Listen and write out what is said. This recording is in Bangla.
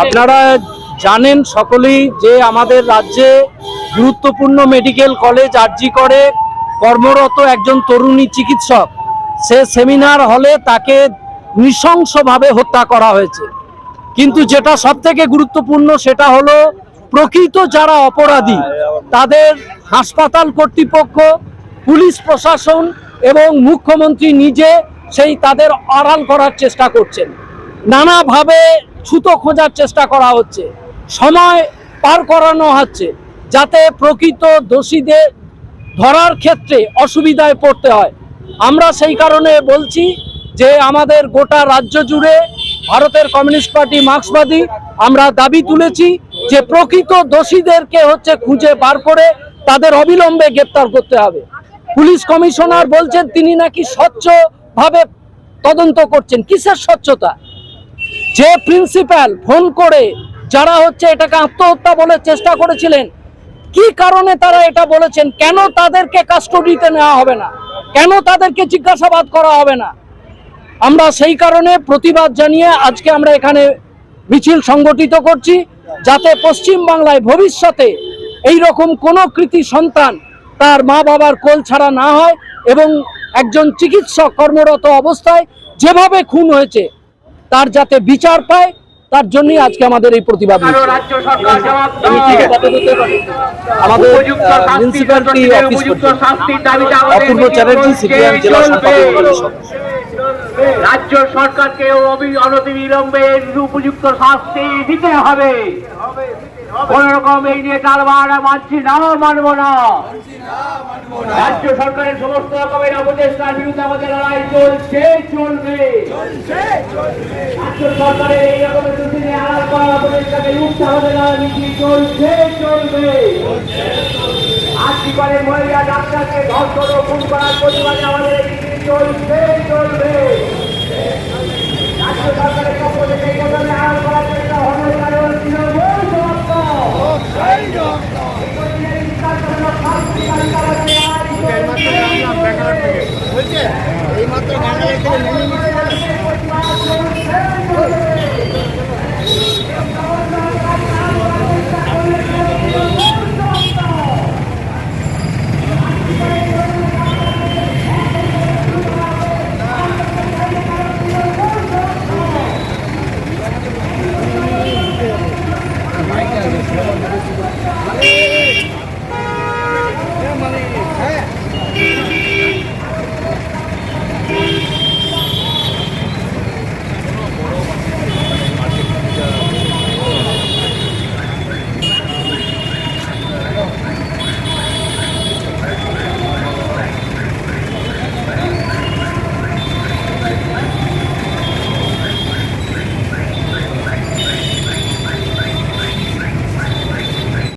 আপনারা জানেন সকলেই যে আমাদের রাজ্যে গুরুত্বপূর্ণ মেডিকেল কলেজ আরজি করে। কর্মরত একজন তরুণী চিকিৎসক। সে সেমিনার হলে তাকে নৃশংসভাবে হত্যা করা হয়েছে। কিন্তু যেটা সব থেকে গুরুত্বপূর্ণ সেটা হলো, প্রকৃত যারা অপরাধী, তাদের হাসপাতাল কর্তৃপক্ষ, পুলিশ প্রশাসন এবং মুখ্যমন্ত্রী নিজে সেই তাদের আড়াল করার চেষ্টা করছেন। নানাভাবে ছুতো খোঁজার চেষ্টা করা হচ্ছে। সময় পার করানো হচ্ছে যাতে প্রকৃত দোষীদের ধরার ক্ষেত্রে অসুবিধায় পড়তে হয়। আমরা সেই কারণে বলছি যে আমাদের গোটা রাজ্য জুড়ে ভারতের কমিউনিস্ট পার্টি মার্ক্সবাদী আমরা দাবি তুলেছি যে প্রকৃত দোষীদেরকে হচ্ছে খুঁজে বার করে তাদের অবিলম্বে গ্রেপ্তার করতে হবে। পুলিশ কমিশনার বলছেন তিনি নাকি স্বচ্ছভাবে তদন্ত করছেন। কিসের স্বচ্ছতা? যে প্রিন্সিপাল ফোন করে যারা হচ্ছে এটাকে আত্মহত্যা বলে চেষ্টা করেছিলেন, কি কারণে তারা এটা বলেছেন? কেন তাদেরকে কাস্টডিতে নেওয়া হবে না? কেন তাদেরকে জিজ্ঞাসাবাদ করা হবে না? আমরা সেই কারণে প্রতিবাদ জানিয়ে আজকে আমরা এখানে মিছিল সংগঠিত করছি, যাতে পশ্চিম বাংলায় ভবিষ্যতে এই রকম কোনো কৃতি সন্তান তার মা বাবার কোল ছাড়া না হয় এবং একজন চিকিৎসক কর্মরত অবস্থায় যেভাবে খুন হয়েছে তার যাতে বিচার পায় তার জন্যই আজকে আমাদের এই প্রতিবাদ রাজ্য? আমাদের municipality office Apurba Chatterjee CPM জেলা সরকারকে অবি- অনতিবিলম্বে উপযুক্ত শাস্তি দিতে হবে। কোন রকম এই নিয়ে টালবার মানছি না মানব না। রাজ্য সরকারের সমস্ত রকমের অপচেষ্টার বিরুদ্ধে আমাদের লড়াই চলছে চলবে। রাজ্য সরকারের এই রকমের দুদিনে আড়াল করা অপচেষ্টাকে রুখতে আমাদের লড়াই মিছিল চলছে চলবে। আজকে করে মহিলা ডাক্তারকে ধর্ষণ ও খুন করার প্রতিবাদে আমাদের চলছে? হয়েছে? এইমাত্র বাংলাদেশ থেকে নেমে